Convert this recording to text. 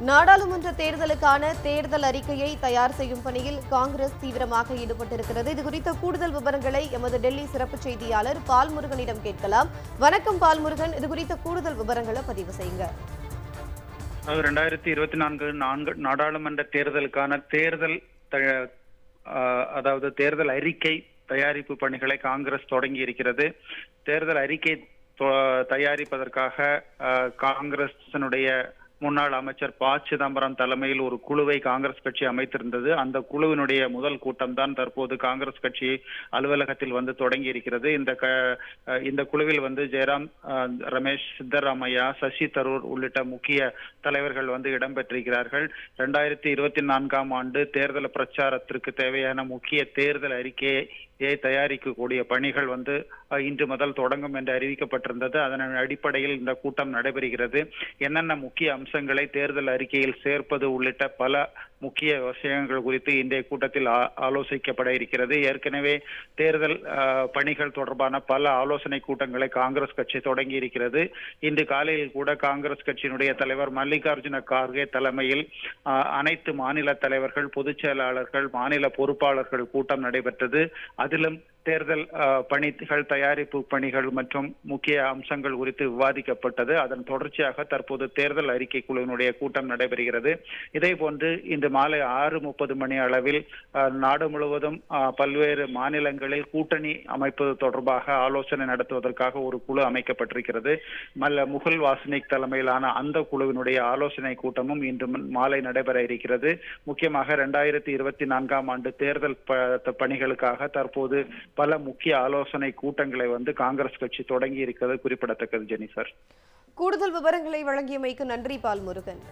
நாடாளுமன்ற தேர்தலுக்கான தேர்தல் அறிக்கையை தயார் செய்யும் பணியில் காங்கிரஸ் தீவிரமாக ஈடுபட்டிருக்கிறது. இது குறித்த கூடுதல் விவரங்களை எமது டெல்லி சிறப்பு செய்தியாளர் பால்முருகனிடம் கேட்கலாம். வணக்கம் பால்முருகன். இது குறித்த கூடுதல் விவரங்களை பதிவு செய்யுங்க. ரெண்டாயிரத்தி இருபத்தி நான்கு நான்கு நாடாளுமன்ற தேர்தலுக்கான தேர்தல் ஆஹ் அதாவது தேர்தல் அறிக்கை தயாரிப்பு பணிகளை காங்கிரஸ் தொடங்கி இருக்கிறது. தேர்தல் அறிக்கை தயாரிப்பதற்காக ஆஹ், முன்னாள் அமைச்சர் ப. சிதம்பரம் தலைமையில் ஒரு குழுவை காங்கிரஸ் கட்சி அமைத்திருந்தது. அந்த குழுவினுடைய முதல் கூட்டம் தான் தற்போது காங்கிரஸ் கட்சி அலுவலகத்தில் வந்து தொடங்கி இருக்கிறது இந்த க இந்த குழுவில் வந்து ஜெயராம் அஹ், ரமேஷ் சித்தராமையா சசி தரூர் உள்ளிட்ட முக்கிய தலைவர்கள் வந்து இடம்பெற்றிருக்கிறார்கள். இரண்டாயிரத்தி இருபத்தி நான்காம் ஆண்டு தேர்தல் பிரச்சாரத்திற்கு தேவையான முக்கிய தேர்தல் அறிக்கையை தயாரிக்கக்கூடிய பணிகள் வந்து இன்று முதல் தொடங்கும் என்று அறிவிக்கப்பட்டிருந்தது. அதன் அடிப்படையில் இந்த கூட்டம் நடைபெறுகிறது. என்னென்ன முக்கிய அம்சங்களை தேர்தல் அறிக்கையில் சேர்ப்பது உள்ளிட்ட பல முக்கிய விஷயங்கள் குறித்து இன்றைய கூட்டத்தில் ஆலோசிக்கப்பட இருக்கிறது. ஏற்கனவே தேர்தல் பணிகள் தொடர்பான பல ஆலோசனை கூட்டங்களை காங்கிரஸ் கட்சி தொடங்கி இருக்கிறது. இன்று காலையில் கூட காங்கிரஸ் கட்சியினுடைய தலைவர் மல்லிகார்ஜுன கார்கே தலைமையில் அனைத்து மாநில தலைவர்கள் பொதுச் செயலாளர்கள் மாநில பொறுப்பாளர்கள் கூட்டம் நடைபெற்றது. അതിലും தேர்தல் பணிகள் தயாரிப்பு பணிகள் மற்றும் முக்கிய அம்சங்கள் குறித்து விவாதிக்கப்பட்டது. அதன் தொடர்ச்சியாக தற்போது தேர்தல் அறிக்கை குழுவினுடைய கூட்டம் நடைபெறுகிறது. இதே போன்று இன்று மாலை ஆறு முப்பது மணி அளவில் நாடு முழுவதும் பல்வேறு மாநிலங்களில் கூட்டணி அமைப்பது தொடர்பாக ஆலோசனை நடத்துவதற்காக ஒரு குழு அமைக்கப்பட்டிருக்கிறது. மல்ல முகுல் வாசனிக் தலைமையிலான அந்த குழுவினுடைய ஆலோசனை கூட்டமும் இன்று மாலை நடைபெற இருக்கிறது. முக்கியமாக இரண்டாயிரத்தி இருபத்தி நான்காம் ஆண்டு தேர்தல் ப- பணிகளுக்காக தற்போது பல முக்கிய ஆலோசனை கூட்டங்களை வந்து காங்கிரஸ் கட்சி தொடங்கி இருக்கிறது குறிப்பிடத்தக்கது ஜெனிஃபர். கூடுதல் விவரங்களை வழங்கியமைக்கு நன்றி பால் முருகன்